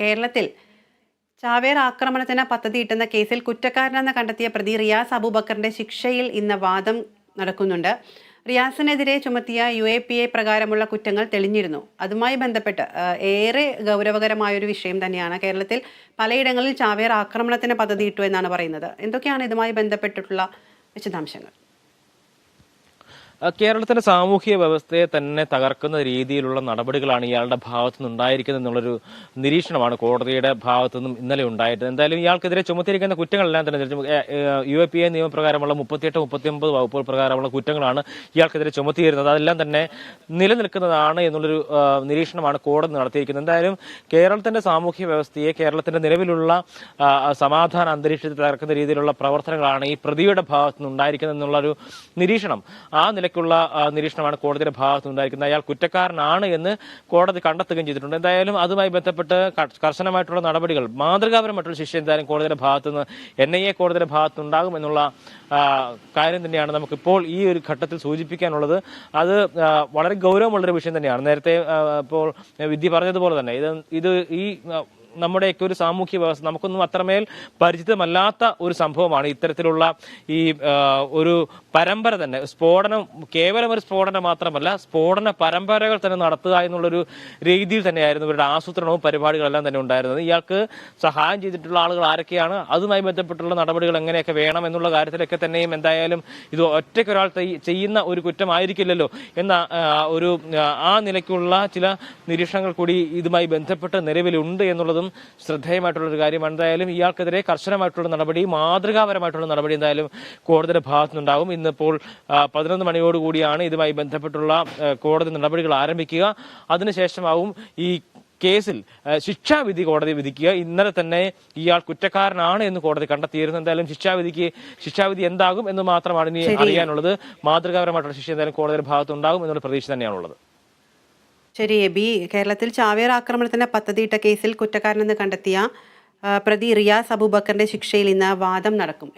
കേരളത്തിൽ ചാവേർ ആക്രമണത്തിന് പദ്ധതിയിട്ടെന്ന കേസിൽ കുറ്റക്കാരനെന്ന് കണ്ടെത്തിയ പ്രതി റിയാസ് അബൂബക്കറിന്റെ ശിക്ഷയിൽ ഇന്ന് വാദം നടക്കുന്നുണ്ട്. റിയാസിനെതിരെ ചുമത്തിയ യു എ പി എ പ്രകാരമുള്ള കുറ്റങ്ങൾ തെളിഞ്ഞിരുന്നു. അതുമായി ബന്ധപ്പെട്ട് ഏറെ ഗൗരവകരമായൊരു വിഷയം തന്നെയാണ് കേരളത്തിൽ പലയിടങ്ങളിൽ ചാവേർ ആക്രമണത്തിന് പദ്ധതിയിട്ടു എന്നാണ് പറയുന്നത്. എന്തൊക്കെയാണ് ഇതുമായി ബന്ധപ്പെട്ടിട്ടുള്ള വിശദാംശങ്ങൾ? കേരളത്തിന്റെ സാമൂഹിക വ്യവസ്ഥയെ തന്നെ തകർക്കുന്ന രീതിയിലുള്ള നടപടികളാണ് ഇയാളുടെ ഭാഗത്തു നിന്നുണ്ടായിരിക്കുന്നത് എന്നുള്ളൊരു നിരീക്ഷണമാണ് കോടതിയുടെ ഭാഗത്തു നിന്നും ഇന്നലെ ഉണ്ടായത് എന്തായാലും ഇയാൾക്കെതിരെ ചുമത്തിയിരിക്കുന്ന കുറ്റങ്ങളെല്ലാം തന്നെ യു എ പി എ നിയമപ്രകാരമുള്ള മുപ്പത്തിയെട്ട് മുപ്പത്തിയൊമ്പത് വകുപ്പുകൾ പ്രകാരമുള്ള കുറ്റങ്ങളാണ് ഇയാൾക്കെതിരെ ചുമത്തിയിരുന്നത്. അതെല്ലാം തന്നെ നിലനിൽക്കുന്നതാണ് എന്നുള്ളൊരു നിരീക്ഷണമാണ് കോടതി നടത്തിയിരിക്കുന്നത്. എന്തായാലും കേരളത്തിന്റെ സാമൂഹ്യ വ്യവസ്ഥയെ കേരളത്തിന്റെ നിലവിലുള്ള സമാധാന അന്തരീക്ഷത്തിൽ തകർക്കുന്ന രീതിയിലുള്ള പ്രവർത്തനങ്ങളാണ് ഈ പ്രതിയുടെ ഭാഗത്തു നിന്നുണ്ടായിരിക്കുന്നത് എന്നുള്ളൊരു നിരീക്ഷണം. ആ നിലയ്ക്കുള്ള നിരീക്ഷണമാണ് കോടതിയുടെ ഭാഗത്ത് നിന്നുണ്ടായിരിക്കുന്നത് അയാൾ കുറ്റക്കാരനാണ് എന്ന് കോടതി കണ്ടെത്തുകയും ചെയ്തിട്ടുണ്ട്. എന്തായാലും അതുമായി ബന്ധപ്പെട്ട് കർശനമായിട്ടുള്ള നടപടികൾ മാതൃകാപരമായിട്ടുള്ള ശിക്ഷ എന്തായാലും കോടതിയുടെ ഭാഗത്തു നിന്ന് എൻ ഐ എ കോടതിയുടെ ഭാഗത്ത് ഉണ്ടാകും എന്നുള്ള കാര്യം തന്നെയാണ് നമുക്കിപ്പോൾ ഈ ഒരു ഘട്ടത്തിൽ സൂചിപ്പിക്കാനുള്ളത്. അത് വളരെ ഗൗരവമുള്ളൊരു വിഷയം തന്നെയാണ്. നേരത്തെ ഇപ്പോൾ വിധി പറഞ്ഞതുപോലെ തന്നെ ഇത് ഇത് ഈ നമ്മുടെയൊക്കെ ഒരു സാമൂഹ്യ വ്യവസ്ഥ നമുക്കൊന്നും അത്രമേൽ പരിചിതമല്ലാത്ത ഒരു സംഭവമാണ് ഇത്തരത്തിലുള്ള ഈ ഒരു പരമ്പര തന്നെ. സ്ഫോടനം കേവലം ഒരു സ്ഫോടനം മാത്രമല്ല സ്ഫോടന പരമ്പരകൾ തന്നെ നടത്തുക എന്നുള്ളൊരു രീതിയിൽ തന്നെയായിരുന്നു ഇവരുടെ ആസൂത്രണവും പരിപാടികളെല്ലാം തന്നെ ഉണ്ടായിരുന്നത്. ഇയാൾക്ക് സഹായം ചെയ്തിട്ടുള്ള ആളുകൾ ആരൊക്കെയാണ്? അതുമായി ബന്ധപ്പെട്ടുള്ള നടപടികൾ എങ്ങനെയൊക്കെ വേണം എന്നുള്ള കാര്യത്തിലൊക്കെ തന്നെയും എന്തായാലും ഇത് ഒറ്റയ്ക്കൊരാൾ ചെയ്- ചെയ്യുന്ന ഒരു കുറ്റമായിരിക്കില്ലല്ലോ എന്ന ഒരു ആ നിലയ്ക്കുള്ള ചില നിരീക്ഷണങ്ങൾ കൂടി ഇതുമായി ബന്ധപ്പെട്ട് നിലവിലുണ്ട് എന്നുള്ളതും ശ്രദ്ധേയമായിട്ടുള്ള ഒരു കാര്യമാണ്. എന്തായാലും ഇയാൾക്കെതിരെ കർശനമായിട്ടുള്ള നടപടി മാതൃകാപരമായിട്ടുള്ള നടപടി എന്തായാലും കോടതിയുടെ ഭാഗത്തുനിന്നുണ്ടാകും. ഇന്നിപ്പോൾ പതിനൊന്ന് മണിയോടുകൂടിയാണ് ഇതുമായി ബന്ധപ്പെട്ടുള്ള കോടതി നടപടികൾ ആരംഭിക്കുക. അതിനുശേഷമാവും ഈ കേസിൽ ശിക്ഷാവിധി കോടതി വിധിക്കുക. ഇന്നലെ തന്നെ ഇയാൾ കുറ്റക്കാരനാണ് എന്ന് കോടതി കണ്ടെത്തിയിരുന്നു. എന്തായാലും ശിക്ഷാവിധിക്ക് ശിക്ഷാവിധി എന്താകും എന്ന് മാത്രമാണ് ഇനി അറിയാനുള്ളത്. മാതൃകാപരമായിട്ടുള്ള ശിക്ഷ എന്തായാലും കോടതിയുടെ ഭാഗത്തുണ്ടാകും എന്നുള്ള പ്രതീക്ഷ തന്നെയാണുള്ളത്. ശരി എബി. കേരളത്തിൽ ചാവേർ ആക്രമണത്തിന് പദ്ധതിയിട്ട കേസിൽ കുറ്റക്കാരനെന്ന് കണ്ടെത്തിയ പ്രതി റിയാസ് അബൂബക്കറിന്റെ ശിക്ഷയിൽ ഇന്ന് വാദം നടക്കും.